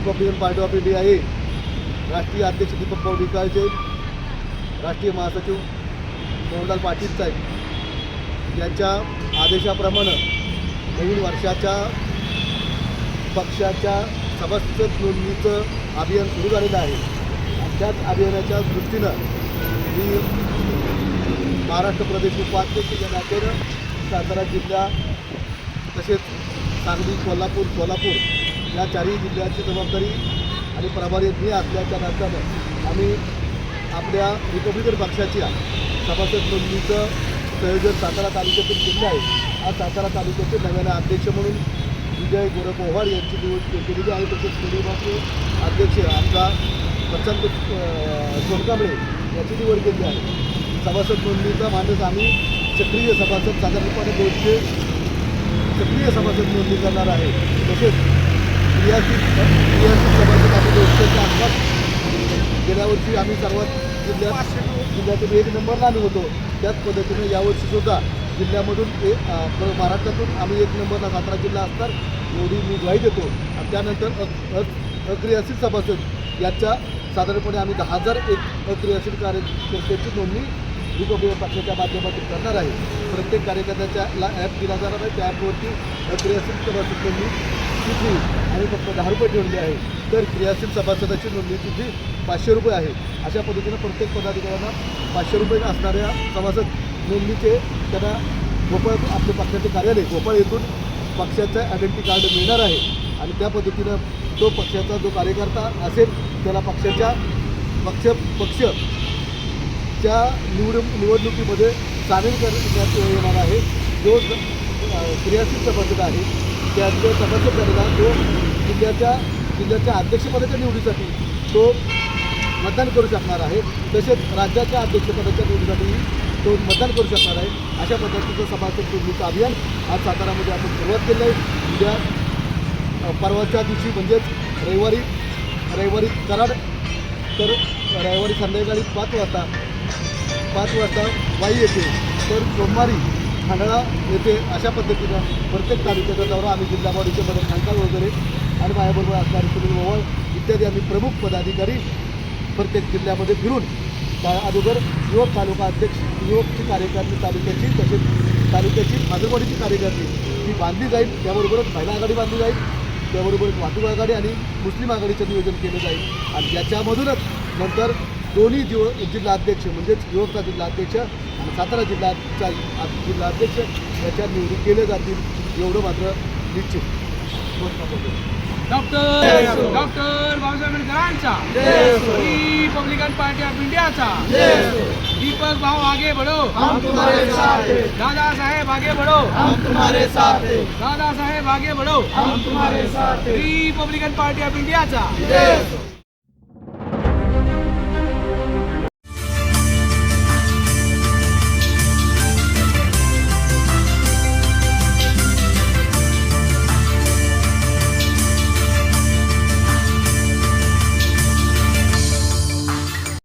Republican party of India हे राष्ट्रीय अध्यक्ष दीपक पौडिकाळचे राष्ट्रीय महासचिव मोहनलाल पाटील साहेब. यांच्या आदेशाप्रमाणे नवीन वर्षाच्या पक्षाच्या सभासद नोंदणीचं अभियान सुरू झालेलं आहे. त्याच अभियानाच्या दृष्टीनं मी महाराष्ट्र प्रदेश उपाध्यक्ष या नात्यानं सातारा जिल्हा तसेच सांगली कोल्हापूर सोलापूर या चारही जिल्ह्याची जबाबदारी आणि प्रभारी मी असल्याच्या नात्यानं आम्ही आपल्या रिपब्लिकन पक्षाच्या सभासद नोंदणीचं संयोजन सातारा तालुक्यातून केलं आहे. आज सातारा तालुक्याचे नव्याने अध्यक्ष म्हणून विजय गोरपोव्हाड यांची निवड केलेली आहे. तसेच केंद्रीय अध्यक्ष आमचा प्रशांत सोनकांबळे याची निवड केली आहे. सभासद नोंदणीचा मानस आम्ही सक्रिय सभासद साधारणपणे दोनशे सक्रिय सभासद नोंदणी करणार आहे. तसेच क्रियाशील क्रियाशील सभासद आम्ही दोनशेच्या गेल्या वर्षी आम्ही सर्वात जिल्ह्यात जिल्ह्यातून एक नंबरला आम्ही होतो. त्याच पद्धतीने यावर्षी सुद्धा जिल्ह्यामधून एक महाराष्ट्रातून आम्ही एक नंबरला सातारा जिल्हा असतात एवढी मी ग्वाही देतो. आणि त्यानंतर अ- अक्रियाशील सभासद याच्या साधारणपणे आम्ही दहा हजार एक अक्रियाशील कार्यकर्त्याची नोंदणी रिपब्लिकन पक्षाच्या माध्यमातून करणार आहे. प्रत्येक कार्यकर्त्याच्या ला ॲप दिला जाणार आहे. त्या ॲपवरती अक्रियाशील सभासद नोंदणी फी आणि फक्त दहा रुपये ठेवली आहे. तर क्रियाशील सभासदाची नोंदणीची फी पाचशे रुपये आहे. अशा पद्धतीनं प्रत्येक पदाधिकाऱ्यांना पाचशे रुपये असणाऱ्या सभासद नोंदणीचे त्यांना भोपाळ आपल्या पक्षाचे कार्यालय भोपाळ येथून पक्षाचं आयडेंटिटी कार्ड मिळणार आहे. आणि त्या पद्धतीनं तो पक्षाचा जो कार्यकर्ता असेल त्याला पक्षाच्या पक्ष पक्ष च्या निवड निवडणुकीमध्ये सामील करण्यात येणार आहे. जो क्रियाशील सभासद आहे त्याच्या सभासद झालेला तो जिल्ह्याच्या जिल्ह्याच्या अध्यक्षपदाच्या निवडीसाठी तो मतदान करू शकणार आहे. तसेच राज्याच्या अध्यक्षपदाच्या निवडीसाठी तो मतदान करू शकणार आहे. अशा पद्धतीचं सभासद निवडीचं अभियान आज सातारामध्ये आपण सुरुवात केलं आहे. उद्या परवाच्या दिवशी म्हणजेच रविवारी रविवारी कराड तर रविवारी संध्याकाळी पाच वाजता पाच वाजता वाई येते तर सोमवारी खांडळा येते अशा पद्धतीनं प्रत्येक तालुक्याचा दौरा आम्ही जिल्हा परिषदेमध्ये मध्ये खांडकाळ वगैरे आणि माझ्याबरोबर असणारे सुनील ओवळ इत्यादी आम्ही प्रमुख पदाधिकारी प्रत्येक जिल्ह्यामध्ये फिरून त्या अगोदर युवक तालुका अध्यक्ष युवकची कार्यकारिणी तालुक्याची तसेच तालुक्याची माजरवाडीची कार्यकारणी ही बांधली जाईल त्याबरोबरच महिला आघाडी बांधली जाईल त्याबरोबर वाहतूक आघाडी आणि मुस्लिम आघाडीचं नियोजन केलं जाईल. आणि याच्यामधूनच नंतर दोन्ही जिव जिल्हा अध्यक्ष म्हणजेच युवकचा जिल्हाध्यक्ष सातारा जिल्ह्याचा जिल्हा अध्यक्ष याच्या निवडी केल्या जातील एवढं मात्र निश्चित. डॉक्टर डॉक्टर बाबासाहेब आंबेडकरांचा. रिपब्लिकन पार्टी ऑफ इंडियाचा. दीपक भाऊ आगे बढ़ो. हम तुम्हारे साथ हैं. दादा साहेब आगे बढ़ो. हम तुम्हारे साथ हैं. दादा साहेब आगे बढ़ो. हम तुम्हारे साथ रिपब्लिकन पार्टी ऑफ इंडियाचा.